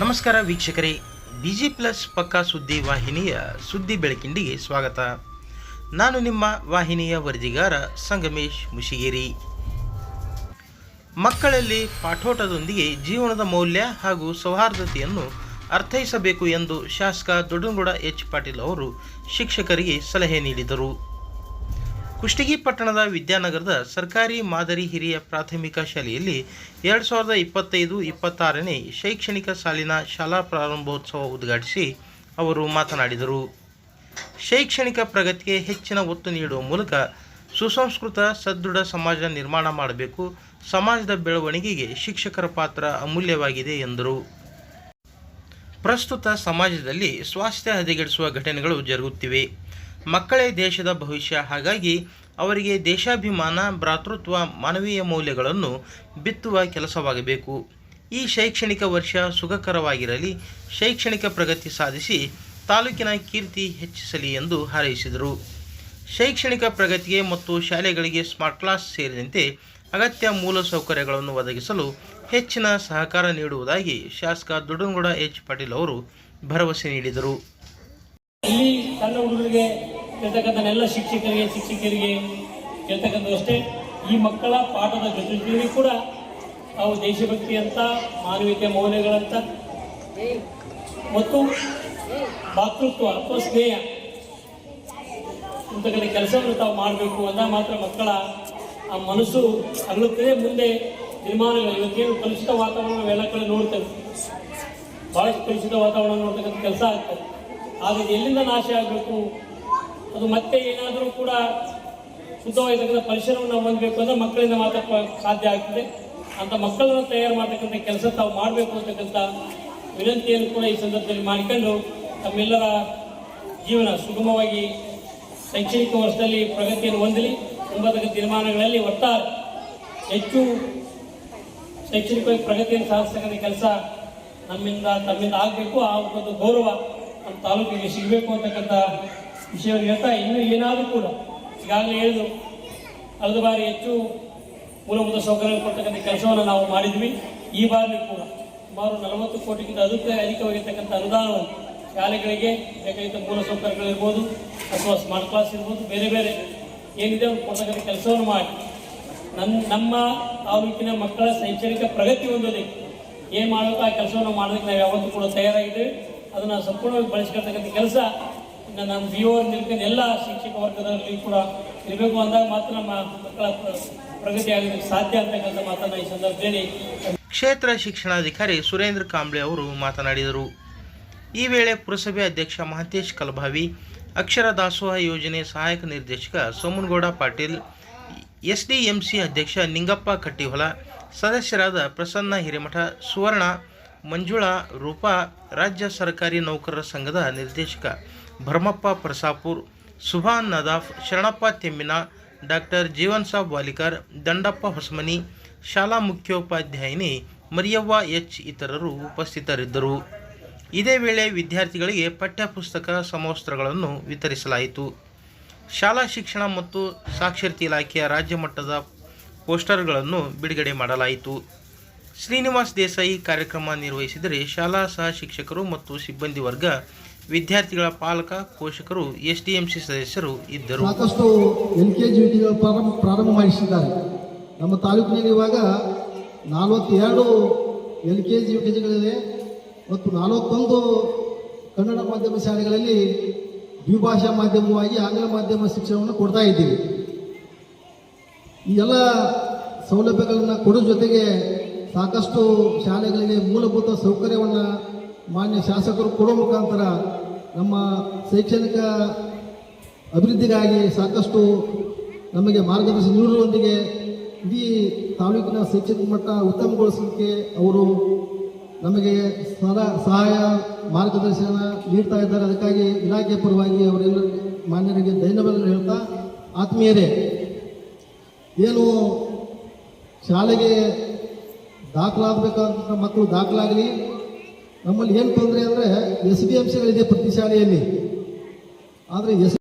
ನಮಸ್ಕಾರ ವೀಕ್ಷಕರೇ, busy plus ಪಕ್ಕಾ ಸುದ್ದಿ ವಾಹಿನಿಯ ಸುದ್ದಿ ಬೆಳಕಿಂಡಿಗೆ ಸ್ವಾಗತ. ನಾನು ನಿಮ್ಮ ವಾಹಿನಿಯ ವರದಿಗಾರ ಸಂಗಮೇಶ್ ಮುಷಿಗೇರಿ. ಮಕ್ಕಳಲ್ಲಿ ಪಾಠೋಟದೊಂದಿಗೆ ಜೀವನದ ಮೌಲ್ಯ ಹಾಗೂ ಸೌಹಾರ್ದತೆಯನ್ನು ಅರ್ಥೈಸಬೇಕು ಎಂದು ಶಾಸಕ ದೊಡ್ಡನಗೌಡ ಎಚ್ ಪಾಟೀಲ್ ಅವರು ಶಿಕ್ಷಕರಿಗೆ ಸಲಹೆ ನೀಡಿದರು. ಕುಷ್ಟಗಿ ಪಟ್ಟಣದ ವಿದ್ಯಾನಗರದ ಸರ್ಕಾರಿ ಮಾದರಿ ಹಿರಿಯ ಪ್ರಾಥಮಿಕ ಶಾಲೆಯಲ್ಲಿ ಎರಡು ಸಾವಿರದ ಇಪ್ಪತ್ತೈದು, ಇಪ್ಪತ್ತಾರನೇ ಶೈಕ್ಷಣಿಕ ಸಾಲಿನ ಶಾಲಾ ಪ್ರಾರಂಭೋತ್ಸವ ಉದ್ಘಾಟಿಸಿ ಅವರು ಮಾತನಾಡಿದರು. ಶೈಕ್ಷಣಿಕ ಪ್ರಗತಿಗೆ ಹೆಚ್ಚಿನ ಒತ್ತು ನೀಡುವ ಮೂಲಕ ಸುಸಂಸ್ಕೃತ ಸದೃಢ ಸಮಾಜ ನಿರ್ಮಾಣ ಮಾಡಬೇಕು, ಸಮಾಜದ ಬೆಳವಣಿಗೆಗೆ ಶಿಕ್ಷಕರ ಪಾತ್ರ ಅಮೂಲ್ಯವಾಗಿದೆ ಎಂದರು. ಪ್ರಸ್ತುತ ಸಮಾಜದಲ್ಲಿ ಸ್ವಾಸ್ಥ್ಯ ಹದಗೆಡಿಸುವ ಘಟನೆಗಳು ಜರುಗುತ್ತಿವೆ. ಮಕ್ಕಳೇ ದೇಶದ ಭವಿಷ್ಯ. ಹಾಗಾಗಿ ಅವರಿಗೆ ದೇಶಾಭಿಮಾನ, ಭ್ರಾತೃತ್ವ, ಮಾನವೀಯ ಮೌಲ್ಯಗಳನ್ನು ಬಿತ್ತುವ ಕೆಲಸವಾಗಬೇಕು. ಈ ಶೈಕ್ಷಣಿಕ ವರ್ಷ ಸುಖಕರವಾಗಿರಲಿ, ಶೈಕ್ಷಣಿಕ ಪ್ರಗತಿ ಸಾಧಿಸಿ ತಾಲೂಕಿನ ಕೀರ್ತಿ ಹೆಚ್ಚಿಸಲಿ ಎಂದು ಹಾರೈಸಿದರು. ಶೈಕ್ಷಣಿಕ ಪ್ರಗತಿಗೆ ಮತ್ತು ಶಾಲೆಗಳಿಗೆ ಸ್ಮಾರ್ಟ್ ಕ್ಲಾಸ್ ಸೇರಿದಂತೆ ಅಗತ್ಯ ಮೂಲ ಸೌಕರ್ಯಗಳನ್ನು ಒದಗಿಸಲು ಹೆಚ್ಚಿನ ಸಹಕಾರ ನೀಡುವುದಾಗಿ ಶಾಸಕ ದೊಡ್ಡನಗೌಡ ಎಚ್ ಪಾಟೀಲ್ ಅವರು ಭರವಸೆ ನೀಡಿದರು. ಇಲ್ಲಿ ಸಣ್ಣ ಹುಡುಗರಿಗೆ ಕೇಳ್ತಕ್ಕಂಥ ಎಲ್ಲ ಶಿಕ್ಷಕರಿಗೆ, ಶಿಕ್ಷಕಿಯರಿಗೆ ಕೇಳ್ತಕ್ಕಂಥದ್ದು ಅಷ್ಟೇ. ಈ ಮಕ್ಕಳ ಪಾಠದ ಜೊತೆಯಲ್ಲಿ ಕೂಡ ತಾವು ದೇಶಭಕ್ತಿ ಅಂತ, ಮಾನವೀಯತೆ ಮೌಲ್ಯಗಳಂತ ಮತ್ತು ಭಾತೃತ್ವ ಅಥವಾ ಸ್ನೇಹ ಇಂತಕ್ಕಂಥ ಕೆಲಸವನ್ನು ತಾವು ಮಾಡಬೇಕು ಅಂದಾಗ ಮಾತ್ರ ಮಕ್ಕಳ ಆ ಮನಸ್ಸು ಅಗಲುತ್ತದೆ. ಮುಂದೆ ನಿರ್ಮಾಣಗಳು ಇವತ್ತೇನು ಕಲುಷಿತ ವಾತಾವರಣ ನಾವೆಲ್ಲ ಕಡೆ ನೋಡ್ತೇವೆ. ಭಾಳಷ್ಟು ಕಲುಷಿತ ವಾತಾವರಣ ನೋಡ್ತಕ್ಕಂಥ ಕೆಲಸ ಆಗ್ತದೆ. ಆದರೆ ಎಲ್ಲಿಂದ ನಾಶ ಆಗಬೇಕು? ಅದು ಮತ್ತೆ ಏನಾದರೂ ಕೂಡ ಶುದ್ಧವಾಗಿರ್ತಕ್ಕಂಥ ಪರಿಸರವನ್ನು ಹೊಂದಬೇಕು ಅಂದರೆ ಮಕ್ಕಳಿಂದ ಮಾತ್ರ ಸಾಧ್ಯ ಆಗ್ತದೆ. ಅಂತ ಮಕ್ಕಳನ್ನು ತಯಾರು ಮಾಡ್ತಕ್ಕಂಥ ಕೆಲಸ ತಾವು ಮಾಡಬೇಕು ಅಂತಕ್ಕಂಥ ವಿನಂತಿಯನ್ನು ಕೂಡ ಈ ಸಂದರ್ಭದಲ್ಲಿ ಮಾಡಿಕೊಂಡು ತಮ್ಮೆಲ್ಲರ ಜೀವನ ಸುಗಮವಾಗಿ ಶೈಕ್ಷಣಿಕ ವರ್ಷದಲ್ಲಿ ಪ್ರಗತಿಯನ್ನು ಹೊಂದಲಿ. ಎಂಬತಕ್ಕಂಥ ತೀರ್ಮಾನಗಳಲ್ಲಿ ಒಟ್ಟಾರೆ ಹೆಚ್ಚು ಶೈಕ್ಷಣಿಕವಾಗಿ ಪ್ರಗತಿಯನ್ನು ಸಾಧಿಸ್ತಕ್ಕಂಥ ಕೆಲಸ ನಮ್ಮಿಂದ ತಮ್ಮಿಂದ ಆಗಬೇಕು. ಆ ಒಂದು ಗೌರವ ತಾಲೂಕಿಗೆ ಸಿಗಬೇಕು ಅಂತಕ್ಕಂಥ ವಿಷಯವನ್ನು ಹೇಳ್ತಾ ಇನ್ನೂ ಏನಾದರೂ ಕೂಡ ಈಗಾಗಲೇ ಹೇಳಿದ್ರು ಕಳೆದ ಬಾರಿ ಹೆಚ್ಚು ಮೂಲಭೂತ ಸೌಕರ್ಯ ಕೊಡ್ತಕ್ಕಂಥ ಕೆಲಸವನ್ನು ನಾವು ಮಾಡಿದ್ವಿ. ಈ ಬಾರಿ ಕೂಡ ಸುಮಾರು ನಲವತ್ತು ಕೋಟಿಗಿಂತ ಅದಕ್ಕೆ ಅಧಿಕವಾಗಿರ್ತಕ್ಕಂಥ ಅನುದಾನವನ್ನು ಶಾಲೆಗಳಿಗೆ, ಬೇಕಾಗಿದ್ದ ಮೂಲ ಸೌಕರ್ಯಗಳಿರ್ಬೋದು ಅಥವಾ ಸ್ಮಾರ್ಟ್ ಕ್ಲಾಸ್ ಇರ್ಬೋದು, ಬೇರೆ ಬೇರೆ ಏನಿದೆ ಅವ್ರು ಕೊಡ್ತಕ್ಕಂಥ ಕೆಲಸವನ್ನು ಮಾಡಿ. ನನ್ನ ನಮ್ಮ ತಾಲೂಕಿನ ಮಕ್ಕಳ ಶೈಕ್ಷಣಿಕ ಪ್ರಗತಿ ಹೊಂದೋದಕ್ಕೆ ಏನು ಮಾಡಬೇಕು, ಆ ಕೆಲಸವನ್ನು ಮಾಡೋದಕ್ಕೆ ನಾವು ಯಾವತ್ತೂ ಕೂಡ ತಯಾರಾಗಿದ್ದೇವೆ. ಅದನ್ನು ಸಂಪೂರ್ಣವಾಗಿ ಬಳಸ್ಕೊಳ್ತಕ್ಕಂಥ ಕೆಲಸ ನಮ್ಮ ಬಿ ಓ ನಿಲ್ಕೊಂಡು ಎಲ್ಲ ಶಿಕ್ಷಕ ವರ್ಗದಲ್ಲಿ ಕೂಡ ಇರಬೇಕು ಅಂದಾಗ ಮಾತ್ರ ನಮ್ಮ ಮಕ್ಕಳ ಪ್ರಗತಿ ಆಗೋದಕ್ಕೆ ಸಾಧ್ಯ ಅಂತಕ್ಕಂಥ ಮಾತನ್ನು ಈ ಸಂದರ್ಭದಲ್ಲಿ ಕ್ಷೇತ್ರ ಶಿಕ್ಷಣಾಧಿಕಾರಿ ಸುರೇಂದ್ರ ಕಾಂಬ್ಳೆ ಅವರು ಮಾತನಾಡಿದರು. ಈ ವೇಳೆ ಪುರಸಭೆ ಅಧ್ಯಕ್ಷ ಮಹಂತೇಶ್ ಕಲಭಾವಿ ಅಕ್ಷರ ದಾಸೋಹ ಯೋಜನೆ ಸಹಾಯಕ ನಿರ್ದೇಶಕ ಸೋಮನಗೌಡ ಪಾಟೀಲ್, ಎಸ್ಡಿಎಂಸಿ ಅಧ್ಯಕ್ಷ ನಿಂಗಪ್ಪ ಕಟ್ಟಿಹೊಲ ಸದಸ್ಯರಾದ ಪ್ರಸನ್ನ ಹಿರೇಮಠ, ಸುವರ್ಣ ಮಂಜುಳಾ ರೂಪಾ, ರಾಜ್ಯ ಸರ್ಕಾರಿ ನೌಕರರ ಸಂಘದ ನಿರ್ದೇಶಕ ಭರ್ಮಪ್ಪ ಪ್ರಸಾಪುರ್, ಸುಭಾನ್ ನದಾಫ್, ಶರಣಪ್ಪ ತೆಮ್ಮಿನ, ಡಾಕ್ಟರ್ ಜೀವನ್ ಸಾಬ್ ವಾಲಿಕರ್, ದಂಡಪ್ಪ ಹೊಸಮನಿ, ಶಾಲಾ ಮುಖ್ಯೋಪಾಧ್ಯಾಯಿನಿ ಮರಿಯವ್ವ ಎಚ್ ಇತರರು ಉಪಸ್ಥಿತರಿದ್ದರು. ಇದೇ ವೇಳೆ ವಿದ್ಯಾರ್ಥಿಗಳಿಗೆ ಪಠ್ಯಪುಸ್ತಕ ಸಮವಸ್ತ್ರಗಳನ್ನು ವಿತರಿಸಲಾಯಿತು. ಶಾಲಾ ಶಿಕ್ಷಣ ಮತ್ತು ಸಾಕ್ಷರತೆ ಇಲಾಖೆಯ ರಾಜ್ಯ ಮಟ್ಟದ ಪೋಸ್ಟರ್ಗಳನ್ನು ಬಿಡುಗಡೆ ಮಾಡಲಾಯಿತು. ಶ್ರೀನಿವಾಸ್ ದೇಸಾಯಿ ಕಾರ್ಯಕ್ರಮ ನಿರ್ವಹಿಸಿದರೆ ಶಾಲಾ ಸಹ ಶಿಕ್ಷಕರು ಮತ್ತು ಸಿಬ್ಬಂದಿ ವರ್ಗ, ವಿದ್ಯಾರ್ಥಿಗಳ ಪಾಲಕ, ಪೋಷಕರು, ಎಸ್ಡಿಎಂಸಿ ಸದಸ್ಯರು ಇದ್ದರು. ಸಾಕಷ್ಟು ಎಲ್ ಕೆ ಜಿ ಪ್ರಾರಂಭ ಪ್ರಾರಂಭ ಮಾಡಿಸಿದ್ದಾರೆ ನಮ್ಮ ತಾಲೂಕಿನಲ್ಲಿ ಇವಾಗ ನಲವತ್ತೆರಡು L K G U K ಜಿಗಳಿವೆ ಮತ್ತು ನಲವತ್ತೊಂದು ಕನ್ನಡ ಮಾಧ್ಯಮ ಶಾಲೆಗಳಲ್ಲಿ ದ್ವಿಭಾಷಾ ಮಾಧ್ಯಮವಾಗಿ ಆಂಗ್ಲ ಮಾಧ್ಯಮ ಶಿಕ್ಷಣವನ್ನು ಕೊಡ್ತಾ ಇದ್ದೀವಿ. ಈ ಎಲ್ಲ ಸೌಲಭ್ಯಗಳನ್ನು ಕೊಡೋ ಜೊತೆಗೆ ಸಾಕಷ್ಟು ಶಾಲೆಗಳಿಗೆ ಮೂಲಭೂತ ಸೌಕರ್ಯವನ್ನು ಮಾನ್ಯ ಶಾಸಕರು ಕೊಡೋ ಮುಖಾಂತರ ನಮ್ಮ ಶೈಕ್ಷಣಿಕ ಅಭಿವೃದ್ಧಿಗಾಗಿ ಸಾಕಷ್ಟು ನಮಗೆ ಮಾರ್ಗದರ್ಶನ ನೀಡುವೊಂದಿಗೆ ಇಡೀ ತಾಲೂಕಿನ ಶೈಕ್ಷಣಿಕ ಮಟ್ಟ ಉತ್ತಮಗೊಳಿಸಲಿಕ್ಕೆ ಅವರು ನಮಗೆ ಸದಾ ಸಹಾಯ, ಮಾರ್ಗದರ್ಶನ ನೀಡ್ತಾ ಇದ್ದಾರೆ. ಅದಕ್ಕಾಗಿ ಇಲಾಖೆ ಪರವಾಗಿ ಅವರೆಲ್ಲರೂ ಮಾನ್ಯರಿಗೆ ಧನ್ಯವಾದಗಳು ಹೇಳ್ತಾ ಆತ್ಮೀಯರೇ, ಏನು ಶಾಲೆಗೆ ದಾಖಲಾಗಬೇಕಂತ ಮಕ್ಕಳು ದಾಖಲಾಗಲಿ. ನಮ್ಮಲ್ಲಿ ಏನು ತೊಂದರೆ ಅಂದರೆ ಎಸ್ ಬಿ ಎಂ ಸಿಗಳಿದೆ ಪ್ರತಿ ಶಾಲೆಯಲ್ಲಿ. ಆದರೆ ಎಸ್